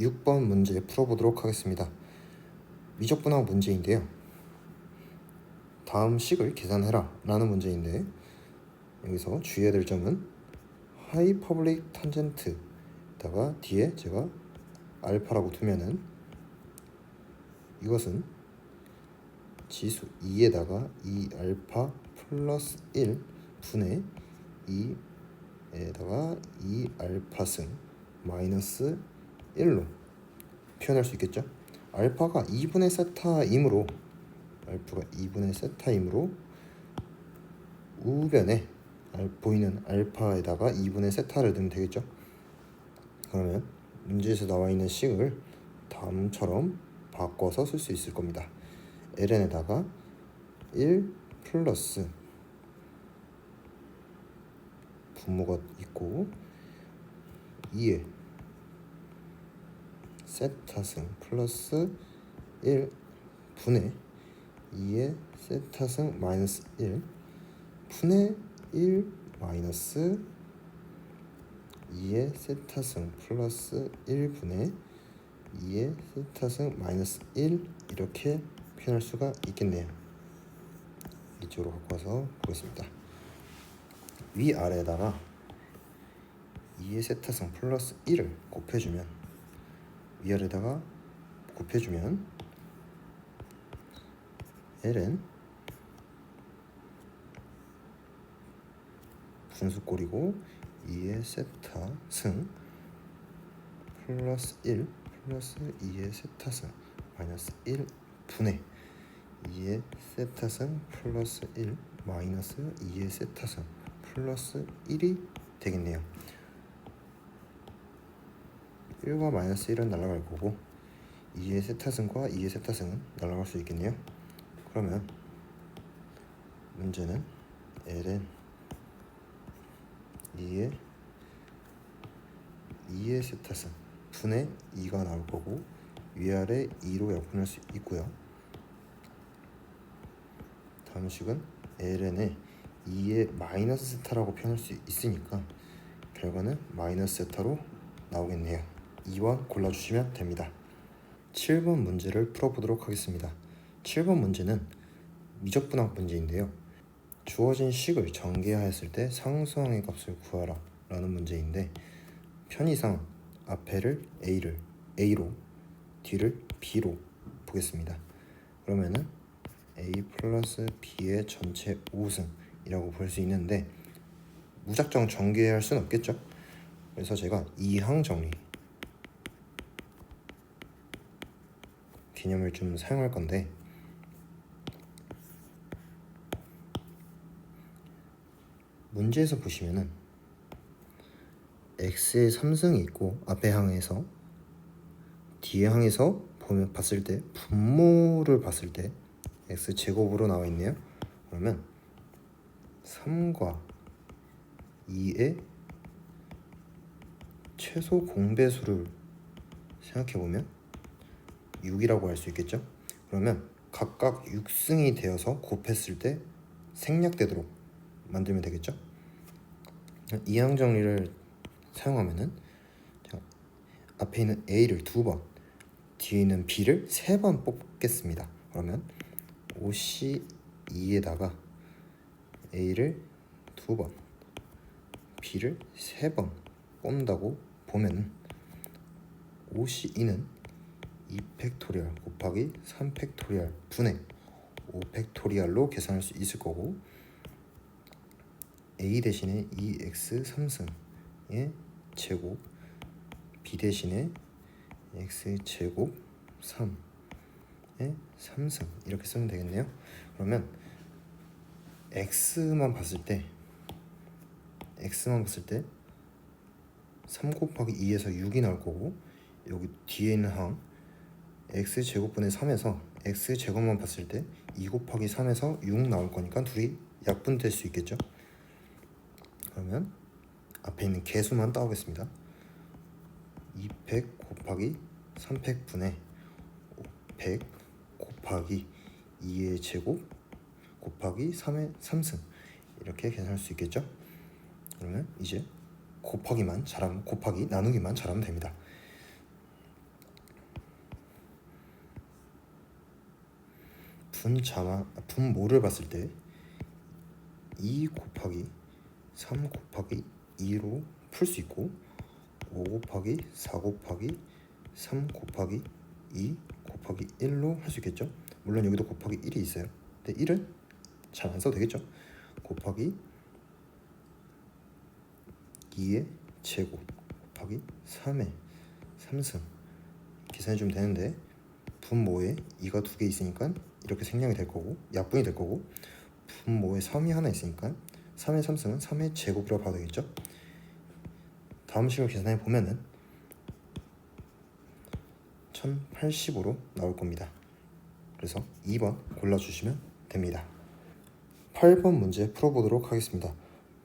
6번 문제 풀어보도록 하겠습니다. 미적분학 문제인데요. 다음 식을 계산해라 라는 문제인데 여기서 주의해야 될 점은 하이퍼블릭 탄젠트다가 뒤에 제가 알파라고 두면은 이것은 지수 2에다가 2 알파 플러스 1 분의 2에다가 2 알파 승 마이너스 1로 표현할 수 있겠죠? 알파가 2분의 세타이므로 알파가 2분의 세타이므로 우변에 알- 보이는 알파에다가 2분의 세타를 넣으면 되겠죠? 그러면 문제에서 나와 있는 식을 다음처럼 바꿔서 쓸 수 있을 겁니다. ln에다가 1 플러스 분모가 있고 2에 세타승 플러스 1 분의 2의 세타승 마이너스 1 분의 1 마이너스 2의 세타승 플러스 1 분의 2의 세타승 마이너스 1 이렇게 표현할 수가 있겠네요. 이쪽으로 갖고 와서 보겠습니다. 위 아래에다가 2의 세타승 플러스 1을 곱해주면 위아래다가 곱해주면 ln 분수꼴이고 2의 세타 승 플러스 1 플러스 2의 세타 승 마이너스 1 분의 2의 세타 승 플러스 1 마이너스 2의 세타 승 플러스 1이 되겠네요. 1과 마이너스 1은 날아갈 거고 2의 세타승과 2의 세타승은 날아갈 수 있겠네요. 그러면 문제는 ln 2의 2의 세타승 분의 2가 나올 거고 위아래 2로 약분할 수 있고요. 다음 식은 ln의 2의 마이너스 세타라고 표현할 수 있으니까 결과는 마이너스 세타로 나오겠네요. 2번 골라주시면 됩니다. 7번 문제를 풀어보도록 하겠습니다. 7번 문제는 미적분학 문제인데요. 주어진 식을 전개하였을 때 상수항의 값을 구하라 라는 문제인데 편의상 앞에를 A를 A로 뒤를 B로 보겠습니다. 그러면은 A 플러스 B의 전체 5승이라고 볼 수 있는데 무작정 전개할 수는 없겠죠. 그래서 제가 이항 정리 개념을 좀 사용할 건데 문제에서 보시면은 x에 3승이 있고 앞에 항에서 뒤에 항에서 보면 봤을 때 분모를 봤을 때 x 제곱으로 나와 있네요. 그러면 3과 2의 최소 공배수를 생각해 보면 6이라고 할 수 있겠죠? 그러면 각각 6승이 되어서 곱했을 때 생략되도록 만들면 되겠죠? 이항 정리를 사용하면은 자, 앞에 있는 A를 두 번, 뒤에 있는 B를 세 번 뽑겠습니다. 그러면 5C 2에다가 A를 두 번, B를 세 번 뽑는다고 보면 5C 2는 2팩토리얼 곱하기 3팩토리얼 분의 5팩토리얼로 계산할 수 있을 거고 a 대신에 2x 3승의 제곱 b 대신에 x 제곱 3의 3승 이렇게 쓰면 되겠네요. 그러면 x만 봤을 때 x만 봤을 때 3 곱하기 2에서 6이 나올 거고 여기 뒤에 있는 항 x 제곱분의 3에서 x 제곱만 봤을 때 2 곱하기 3에서 6 나올 거니까 둘이 약분될 수 있겠죠. 그러면 앞에 있는 개수만 따오겠습니다. 2팩 곱하기 3팩 분의 5팩 곱하기 2의 제곱 곱하기 3의 3승 이렇게 계산할 수 있겠죠. 그러면 이제 곱하기만 잘하면 곱하기 나누기만 잘하면 됩니다. 분자만 분모를 봤을 때 2 곱하기 3 곱하기 2로 풀 수 있고 5 곱하기 4 곱하기 3 곱하기 2 곱하기 1로 할 수 있겠죠. 물론 여기도 곱하기 1이 있어요. 근데 1은 잘 안 써도 되겠죠. 곱하기 2의 제곱 곱하기 3의 3승 계산해 주면 되는데 분모에 2가 두 개 있으니까 이렇게 생략이 될 거고 약분이 될 거고 분모에 3이 하나 있으니까 3의 3승은 3의 제곱이라고 봐도 되겠죠. 다음 식을 계산해 보면은 1080으로 나올 겁니다. 그래서 2번 골라주시면 됩니다. 8번 문제 풀어보도록 하겠습니다.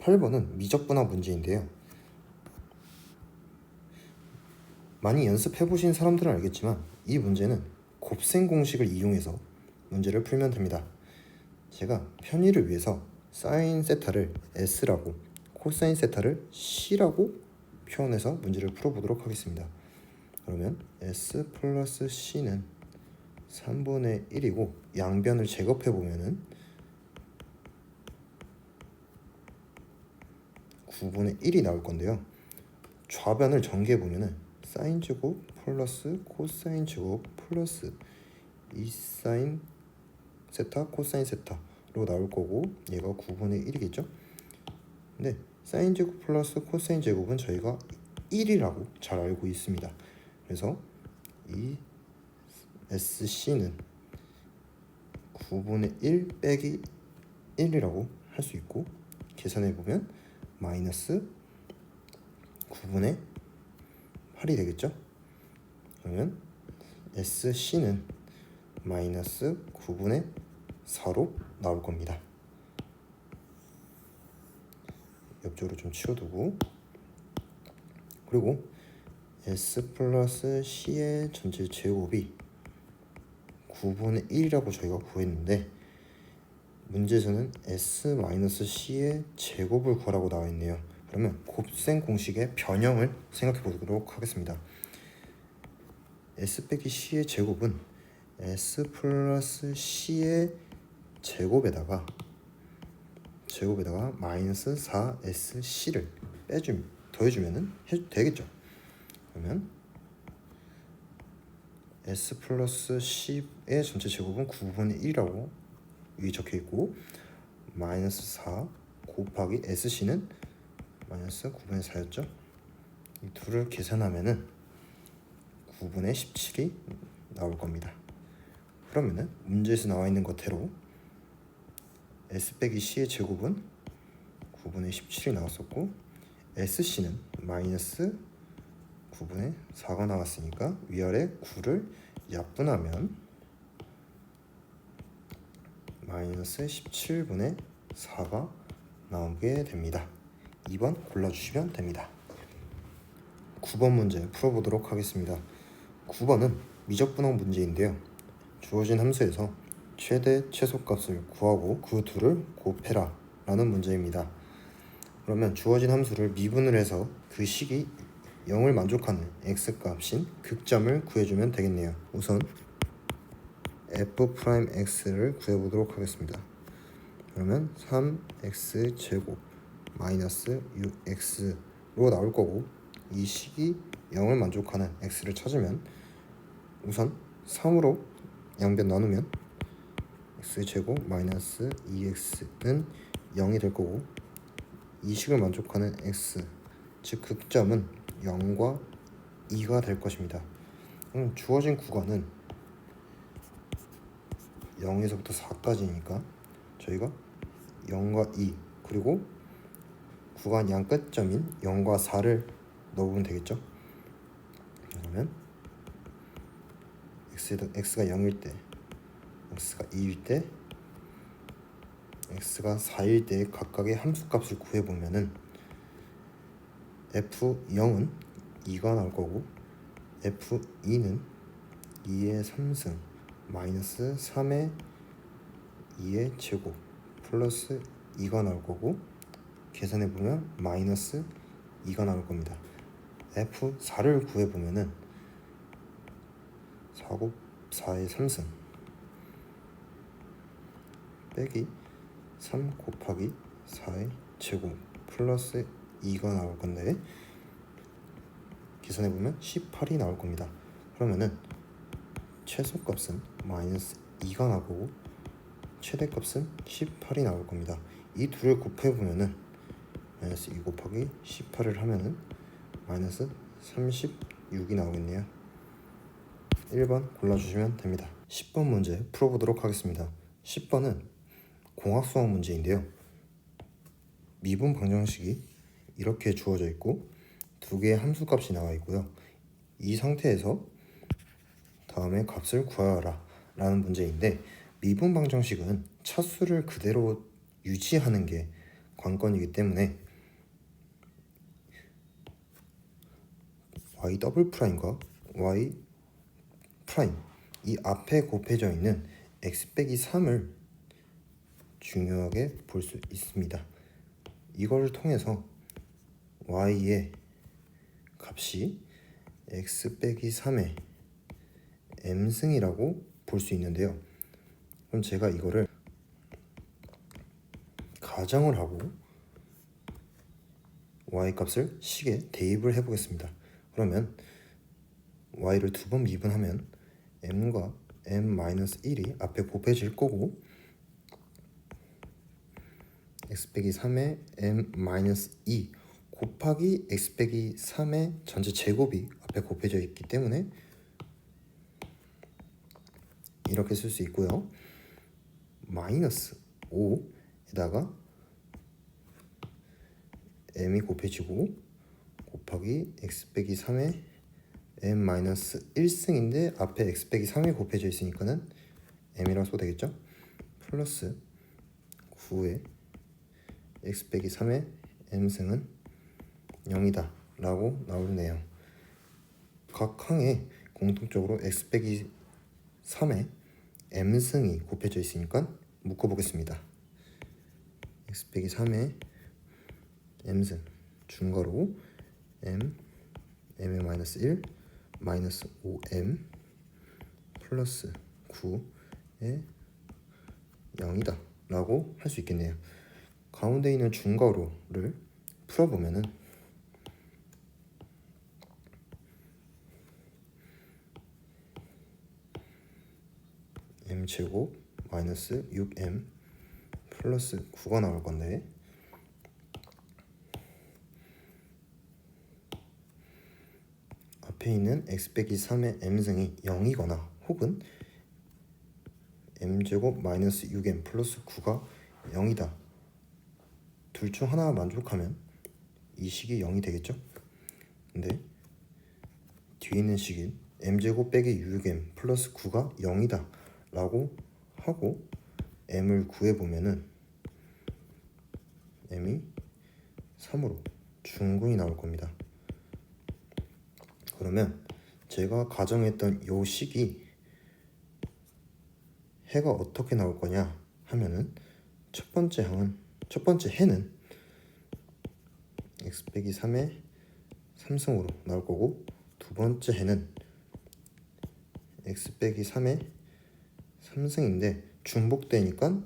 8번은 미적분학 문제인데요. 많이 연습해 보신 사람들은 알겠지만 이 문제는 곱셈 공식을 이용해서 문제를 풀면 됩니다. 제가 편의를 위해서 사인 세타를 s라고 코사인 세타를 c라고 표현해서 문제를 풀어보도록 하겠습니다. 그러면 s 플러스 c는 3분의 1이고 양변을 제곱해 보면은 9분의 1이 나올 건데요. 좌변을 전개해 보면은 사인 제곱 플러스 코사인 제곱 플러스 2사인 세타 코사인 세타로 나올 거고 얘가 9분의 1이겠죠? 근데 사인 제곱 플러스 코사인 제곱은 저희가 1이라고 잘 알고 있습니다. 그래서 이 SC는 9분의 1 빼기 1이라고 할 수 있고 계산해 보면 마이너스 9분의 8이 되겠죠? 그러면 SC는 마이너스 9분의 4로 나올 겁니다. 옆쪽으로 좀 치워두고 그리고 S 플러스 C의 전체 제곱이 9분의 1이라고 저희가 구했는데 문제에서는 S 마이너스 C의 제곱을 구하라고 나와 있네요. 그러면 곱셈 공식의 변형을 생각해 보도록 하겠습니다. S 빼기 C의 제곱은 S 플러스 C의 제곱에다가 제곱에다가 마이너스 4SC를 빼주면 더해주면은 해 되겠죠. 그러면 S 플러스 C의 전체 제곱은 9분의 1이라고 여기 적혀 있고 마이너스 4 곱하기 SC는 마이너스 9분의 4였죠. 이 둘을 계산하면은 9분의 17이 나올 겁니다. 그러면은 문제에서 나와 있는 것대로 S 빼기 C의 제곱은 9분의 17이 나왔었고 SC는 마이너스 9분의 4가 나왔으니까 위아래 9를 약분하면 마이너스 17분의 4가 나오게 됩니다. 2번 골라주시면 됩니다. 9번 문제 풀어보도록 하겠습니다. 9번은 미적분학 문제인데요. 주어진 함수에서 최대 최소값을 구하고 그 둘을 곱해라 라는 문제입니다. 그러면 주어진 함수를 미분을 해서 그 식이 0을 만족하는 x값인 극점을 구해주면 되겠네요. 우선 f'x를 구해보도록 하겠습니다. 그러면 3x 제곱 마이너스 6x로 나올 거고 이 식이 0을 만족하는 x를 찾으면 우선 3으로 양변 나누면 x 제곱 마이너스 2x는 0이 될 거고 이 식을 만족하는 x 즉 극점은 0과 2가 될 것입니다. 그럼 주어진 구간은 0에서부터 4까지니까 저희가 0과 2 그리고 구간 양 끝점인 0과 4를 넣으면 되겠죠. 그러면 x가, x가 0일 때 x가 2일 때 x가 4일 때 각각의 함수값을 구해보면은 f0은 2가 나올 거고 f2는 2의 3승 마이너스 3의 2의 제곱 플러스 2가 나올 거고 계산해 보면 마이너스 2가 나올 겁니다. f4를 구해 보면은 4곱 4의 3승 빼기 3 곱하기 4의 제곱 플러스 2가 나올 건데 계산해 보면 18이 나올 겁니다. 그러면은 최소값은 마이너스 2가 나오고 최대값은 18이 나올 겁니다. 이 둘을 곱해 보면은 마이너스 2 곱하기 18을 하면은 마이너스 36이 나오겠네요. 1번 골라주시면 됩니다. 10번 문제 풀어보도록 하겠습니다. 10번은 공학 수학 문제인데요. 미분 방정식이 이렇게 주어져 있고 두 개의 함수값이 나와 있고요. 이 상태에서 다음에 값을 구하라 라는 문제인데 미분 방정식은 차수를 그대로 유지하는 게 관건이기 때문에 y 더블 프라임과 y 프라임 이 앞에 곱해져 있는 x 빼기 3을 중요하게 볼 수 있습니다. 이걸 통해서 y의 값이 x 빼기 3의 m승이라고 볼 수 있는데요. 그럼 제가 이거를 가정을 하고 y 값을 식에 대입을 해보겠습니다. 그러면 y를 두 번 미분하면 m과 m-1이 앞에 곱해질 거고 x 빼기 3의 m-2 곱하기 x 빼기 3의 전체 제곱이 앞에 곱해져 있기 때문에 이렇게 쓸 수 있고요. 마이너스 5에다가 m이 곱해지고 곱하기 x 빼기 3의 m 마이너스 1승인데 앞에 x 빼기 3이 곱해져 있으니까는 m이라고 써도 되겠죠? 플러스 9의 x 빼기 3의 m승은 0이다 라고 나오네요. 각 항에 공통적으로 x 빼기 3의 m승이 곱해져 있으니까 묶어보겠습니다. x 빼기 3의 m승 중괄호 m m의 마이너스 1 마이너스 5m 플러스 9의 0이다 라고 할 수 있겠네요. 가운데 있는 중괄호를 풀어보면은 m제곱 마이너스 6m 플러스 9가 나올 건데 있는 x 빼기 3의 m승이 0이거나 혹은 m제곱 마이너스 6m 플러스 9가 0이다. 둘 중 하나 만족하면 이 식이 0이 되겠죠? 근데 뒤에 있는 식인 m제곱 빼기 6m 플러스 9가 0이다 라고 하고 m을 구해보면은 m이 3으로 중근이 나올 겁니다 그러면 제가 가정했던 요 식이 해가 어떻게 나올 거냐 하면은 첫 번째 항은 첫 번째 해는 x 빼기 3의 3승으로 나올 거고 두 번째 해는 x 빼기 3의 3승인데 중복되니까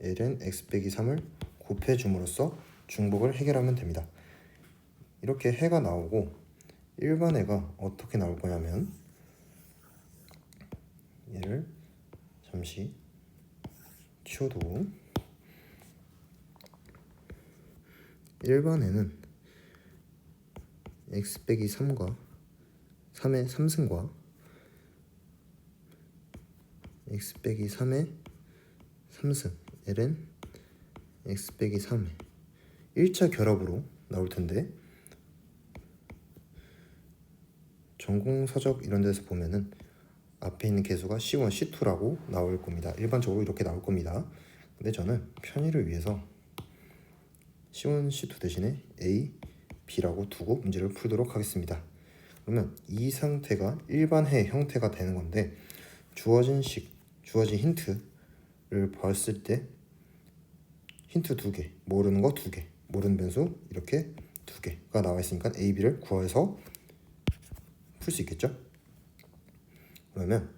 l은 x 빼기 3을 곱해줌으로써 중복을 해결하면 됩니다. 이렇게 해가 나오고 일반 해가 어떻게 나올 거냐면 얘를 잠시 치워두고 일반 해는 x 빼기 3과 3의 3승과 x 빼기 3의 3승 l은 x 빼기 3의 1차 결합으로 나올 텐데 전공 서적 이런 데서 보면은 앞에 있는 개수가 C1, C2라고 나올 겁니다. 일반적으로 이렇게 나올 겁니다. 근데 저는 편의를 위해서 C1, C2 대신에 A, B라고 두고 문제를 풀도록 하겠습니다. 그러면 이 상태가 일반해 형태가 되는 건데 주어진 식, 주어진 힌트를 봤을 때 힌트 두 개, 모르는 거 두 개, 모르는 변수 이렇게 두 개가 나와 있으니까 A, B를 구해서 풀 수 있겠죠? 그러면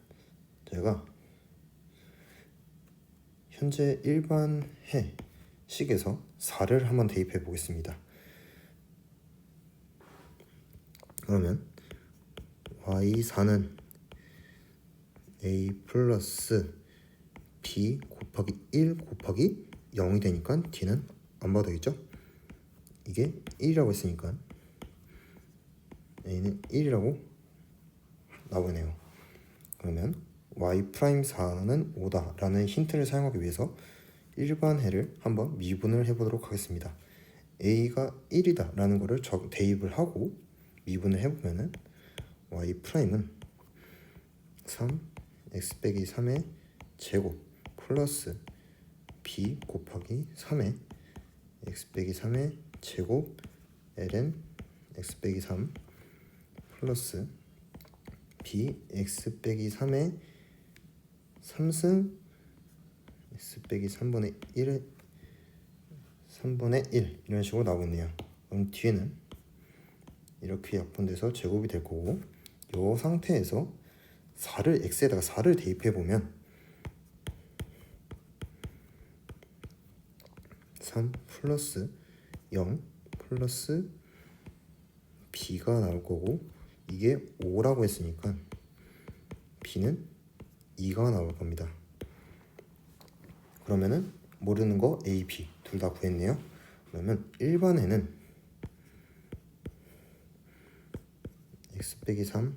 제가 현재 일반 해 식에서 4를 한번 대입해 보겠습니다. 그러면 y4는 a 플러스 b 곱하기 1 곱하기 0이 되니까 d는 안 봐도 되겠죠? 이게 1이라고 했으니까 a는 1이라고 나오네요. 그러면 y 프라임 4는 5다라는 힌트를 사용하기 위해서 일반 해를 한번 미분을 해보도록 하겠습니다. a가 1이다라는 거를 적, 대입을 하고 미분을 해보면은 y 프라임은 3 x 빼기 3의 제곱 플러스 b 곱하기 3의 x 빼기 3의 제곱 ln x 빼기 3 플러스 b x 빼기 3의 3승 x 빼기 3분의 1의 3분의 1 이런 식으로 나오겠네요. 그럼 뒤에는 이렇게 약분돼서 제곱이 될 거고 이 상태에서 4를 x에다가 4를 대입해 보면 3 플러스 0 플러스 b가 나올 거고 이게 5라고 했으니까 b는 2가 나올 겁니다. 그러면은 모르는 거 a, b 둘 다 구했네요. 그러면 1번에는 x 빼기 3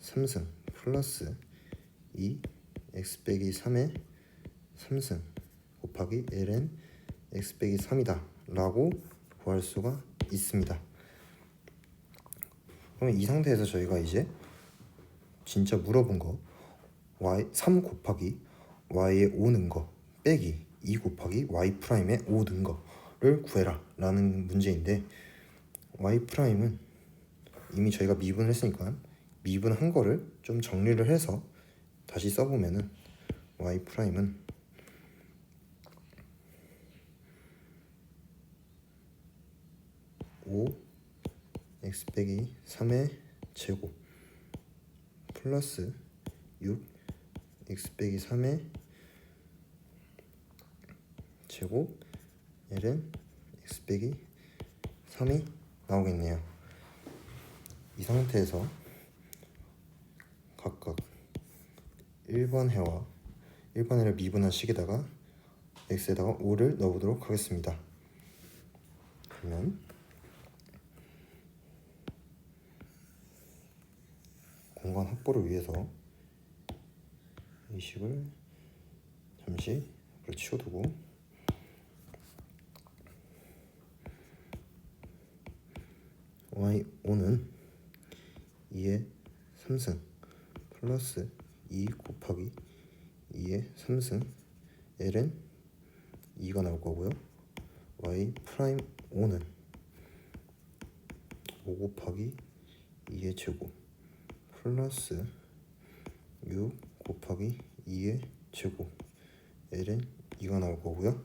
3승 플러스 2 x 빼기 3의 3승 곱하기 ln x 빼기 3이다 라고 구할 수가 있습니다. 그러면 이 상태에서 저희가 이제 진짜 물어본 거 y 3 곱하기 y의 5는거 빼기 2 곱하기 y 프라임의 5는 거를 구해라 라는 문제인데 y 프라임은 이미 저희가 미분을 했으니까 미분한 거를 좀 정리를 해서 다시 써보면은 y 프라임은 오 x 빼기 3의 제곱 플러스 6 x 빼기 3의 제곱 l은 x 빼기 3이 나오겠네요. 이 상태에서 각각 1번 해와 1번 해를 미분한 식에다가 x에다가 5를 넣어보도록 하겠습니다. 그러면 공간 확보를 위해서 이 식을 잠시 치워두고 y5는 2의 3승 플러스 2 곱하기 2의 3승 l은 2가 나올 거고요. y 프라임 5는 5 곱하기 2의 제곱 플러스 6 곱하기 2의 제곱 l은 2가 나올 거고요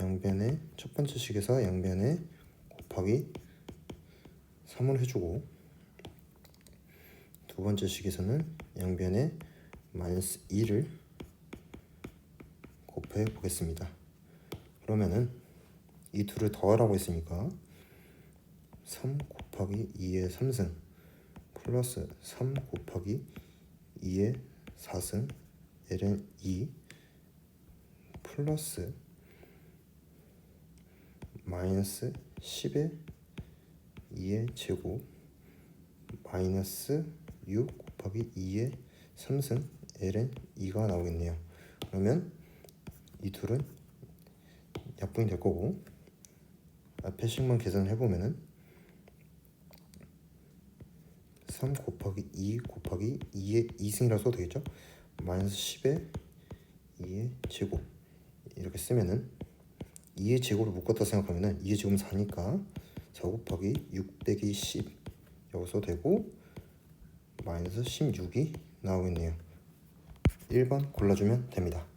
양변의 첫 번째 식에서 양변에 곱하기 3을 해주고 두 번째 식에서는 양변에 마이너스 2를 곱해 보겠습니다. 그러면은 이 둘을 더하라고 했으니까 3 곱하기 2의 3승 플러스 3 곱하기 2의 4승 ln 2 플러스 마이너스 10의 2의 제곱 마이너스 6 곱하기 2의 3승 ln 2가 나오겠네요. 그러면 이 둘은 약분이 될 거고 앞에 식만 계산해 보면은 3 곱하기 2 곱하기 2의 2승이라고 써도 되겠죠? 마이너스 10의 2의 제곱 이렇게 쓰면은 2의 제곱을 묶었다 생각하면은 2의 제곱은 4니까 4 곱하기 6 빼기 10 여기서 되고 마이너스 16이 나오겠네요. 1번 골라주면 됩니다.